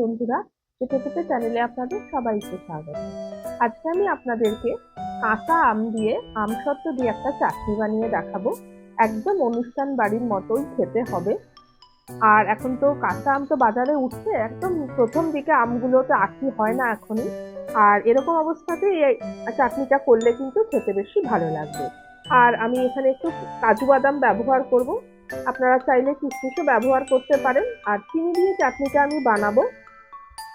বন্ধুরা চেপে চ্যানেলে আপনাদের সবাইকে স্বাগত। আজকে আমি আপনাদেরকে কাঁচা আম দিয়ে আমসত্ত্ব দিয়ে একটা চাটনি বানিয়ে দেখাবো। একদম অনুষ্ঠান বাড়ির মতোই খেতে হবে। আর এখন তো কাঁচা আম তো বাজারে উঠছে, একদম প্রথম দিকে আমগুলোতে আখি হয় না এখনই। আর এরকম অবস্থাতে এই চাটনিটা করলে কিন্তু খেতে বেশি ভালো লাগবে। আর আমি এখানে একটু কাজু বাদাম ব্যবহার করব। আপনারা চাইলে কিশমিশও ব্যবহার করতে পারেন, আর চিনি দিয়ে চাটনিটা আমি বানাবো।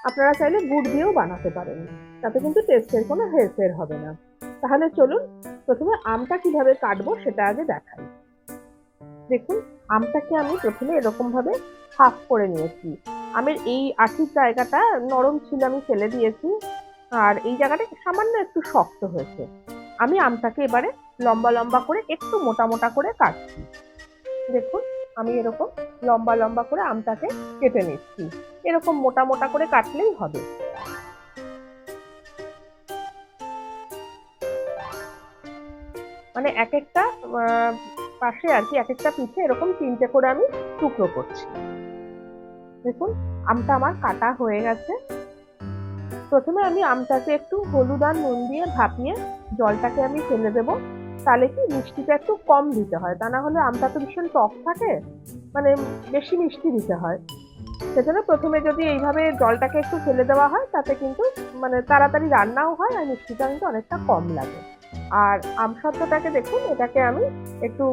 আপনারা চাইলে গুড় দিয়েও বানাতে পারেন, তাতে কিন্তু টেস্টের কোনো হেরফের হবে না। তাহলে চলুন, প্রথমে আমটা কীভাবে কাটবো সেটা আগে দেখাই। দেখুন, আমটাকে আমি প্রথমে এরকমভাবে হাফ করে নিয়েছি। আমের এই আঠির জায়গাটা নরম ছিল, আমি ফেলে দিয়েছি, আর এই জায়গাটা সামান্য একটু শক্ত হয়েছে। আমি আমটাকে এবারে লম্বা লম্বা করে একটু মোটা মোটা করে কাটছি। দেখুন, আমি এরকম লম্বা লম্বা করে আমটাকে কেটে নিচ্ছি। এরকম মোটা মোটা করে কাটলেই হবে। মানে এক একটা পাশে আর কি এক একটা পিঠে এরকম তিনটে করে আমি টুকরো করছি। দেখুন, আমটা আমার কাটা হয়ে গেছে। প্রথমে আমি আমটাকে একটু হলুদ আর নুন দিয়ে ভাপিয়ে জলটাকে আমি ফেলে দেবো। তাহলে কি মিষ্টিটা একটু কম দিতে হয়? তা না হলে আমটা তো ভীষণ টক থাকে মানে বেশি মিষ্টি দিতে হয়। সেজন্য প্রথমে যদি এইভাবে জলটাকে একটু ফেলে দেওয়া হয়, তাতে কিন্তু মানে তাড়াতাড়ি রান্নাও হয় আর মিষ্টিটা কিন্তু অনেকটা কম লাগে। আর আমসত্ত্বটাকে দেখুন, এটাকে আমি একটু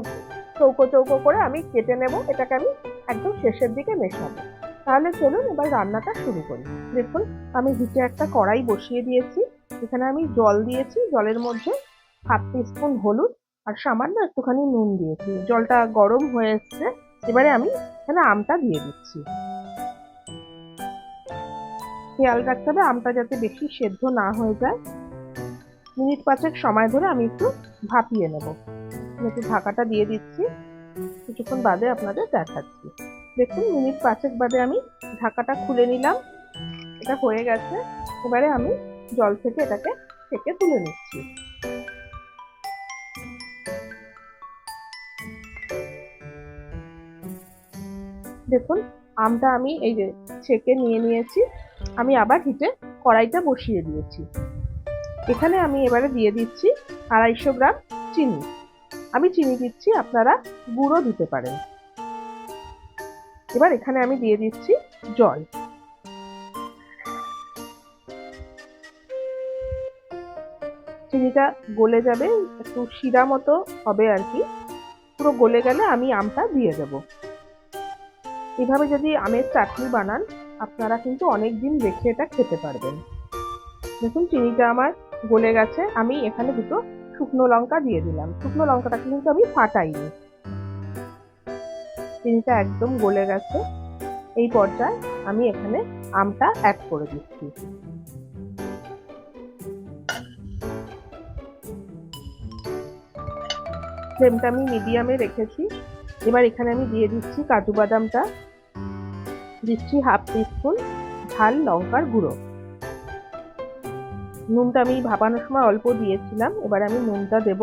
চৌকো চৌকো করে আমি কেটে নেব, এটাকে আমি একদম শেষের দিকে মেশাবো। তাহলে চলুন এবার রান্নাটা শুরু করি। দেখুন, আমি হিটে একটা কড়াই বসিয়ে দিয়েছি। এখানে আমি জল দিয়েছি, জলের মধ্যে হাফ স্পুন হলুদ আর সামান্য একটুখানি নুন দিয়েছি। জলটা গরম হয়ে এসছে। এবারে আমি এখানে আমটা দিয়ে দিচ্ছি। খেয়াল রাখতে হবে আমটা যাতে বেশি সেদ্ধ না হয়ে যায়। মিনিট পাঁচেক সময় ধরে আমি একটু ভাপিয়ে নেব। একটু ঢাকাটা দিয়ে দিচ্ছি। কিছুক্ষণ বাদে আপনাদের দেখাচ্ছি। দেখুন, মিনিট পাঁচেক বাদে আমি ঢাকাটা খুলে নিলাম। এটা হয়ে গেছে। এবারে আমি জল থেকে এটাকে থেকে তুলে নিচ্ছি। দেখুন, আমটা আমি এই যে ছেঁকে নিয়ে নিয়েছি, আমি আবার হিটে কড়াইটা বসিয়ে দিয়েছি। এখানে আমি এবারে দিয়ে দিচ্ছি আড়াইশো গ্রাম চিনি। আমি চিনি দিচ্ছি, আপনারা গুঁড়ো দিতে পারেন। এবার এখানে আমি দিয়ে দিচ্ছি জল। চিনিটা গলে যাবে, একটু শিরা মতো হবে আর কি। পুরো গলে গেলে আমি আমটা দিয়ে দেব। এভাবে যদি আমের চাটনি বানান, আপনারা কিন্তু অনেক দিন রেখে এটা খেতে পারবেন। দেখুন, চিনিটা আমার গলে গেছে। আমি এখানে দুটো শুকনো লঙ্কা দিয়ে দিলাম। শুকনো লঙ্কাটাকে কিন্তু আমি ফাটাইনি। চিনিটা একদম গলে গেছে। এই পর্যায়ে আমি এখানে আমটা অ্যাড করে দিচ্ছি। ফ্লেমটা আমি মিডিয়ামে রেখেছি। এবার এখানে আমি দিয়ে দিচ্ছি কাজু বাদামটা। দিচ্ছি হাফ টিস্পুন ঝাল লঙ্কার গুঁড়ো। নুনটা আমি ভাপানোর সময় অল্প দিয়েছিলাম, এবার আমি নুনটা দেব।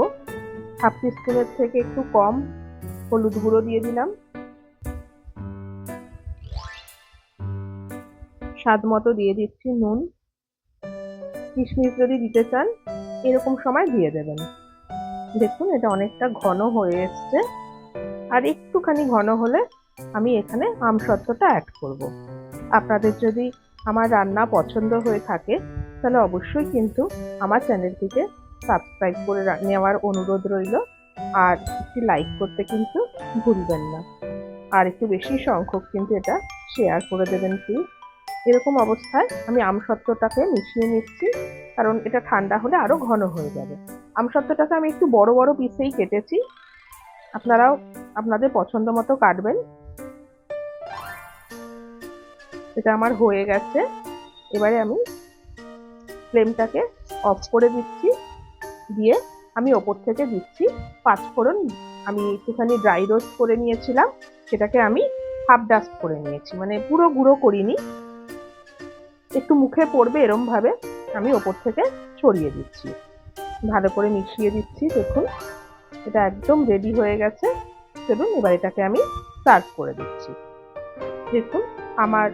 হাফ টিস্পুনের থেকে একটু কম হলুদ গুঁড়ো দিয়ে দিলাম। স্বাদ মতো দিয়ে দিচ্ছি নুন। কিশমিশ যদি দিতে চান, এরকম সময় দিয়ে দেবেন। দেখুন, এটা অনেকটা ঘন হয়ে এসছে। আর একটুখানি ঘন হলে আমি এখানে আমসত্ত্বটা অ্যাড করব। আপনাদের যদি আমার রান্না পছন্দ হয়ে থাকে, তাহলে অবশ্যই কিন্তু আমার চ্যানেলটিকে সাবস্ক্রাইব করে নেওয়ার অনুরোধ রইল। আর একটি লাইক করতে কিন্তু ভুলবেন না। আর একটু বেশি সংখ্যক কিন্তু এটা শেয়ার করে দেবেন প্লিজ এরকম অবস্থায় আমি আমসত্ত্বটাকে মিশিয়ে নিচ্ছি, কারণ এটা ঠান্ডা হলে আরও ঘন হয়ে যাবে। আমসত্ত্বটাকে আমি একটু বড় বড় পিসেই কেটেছি। আপনারাও আপনাদের পছন্দ মতো কাটবেন। এটা আমার হয়ে গেছে। এবারে আমি ফ্লেমটাকে অফ করে দিচ্ছি। দিয়ে আমি ওপর থেকে দিচ্ছি পাঁচফোড়ন আমি একটুখানি ড্রাই রোস্ট করে নিয়েছিলাম। সেটাকে আমি হাফ ডাস্ট করে নিয়েছি। মানে পুরো গুঁড়ো করিনি। একটু মুখে পড়বে এরমভাবে। আমি ওপর থেকে ছড়িয়ে দিচ্ছি। ভালো করে মিশিয়ে দিচ্ছি, দেখুন। এটা একদম রেডি হয়ে গেছে। চলুন, এবার এটাকে আমি সার্ভ করে দিচ্ছি। দেখুন, আমার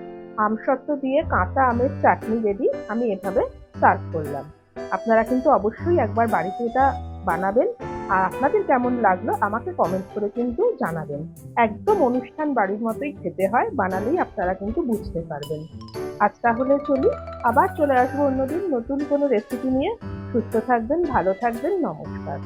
আমসত্ত্ব দিয়ে কাঁচা আমের চাটনি রেডি আমি এভাবে সার্ভ করলাম। আপনারা কিন্তু অবশ্যই একবার বাড়িতে এটা বানাবেন। আর আপনাদের কেমন লাগল আমাকে কমেন্ট করে কিন্তু জানাবেন। একদম অনুষ্ঠান বাড়ির মতোই খেতে হয়, বানালেই আপনারা কিন্তু বুঝতে পারবেন। আজ তাহলে চলি, আবার চলে আসব অন্যদিন নতুন কোনো রেসিপি নিয়ে। সুস্থ থাকবেন, ভালো থাকবেন, নমস্কার।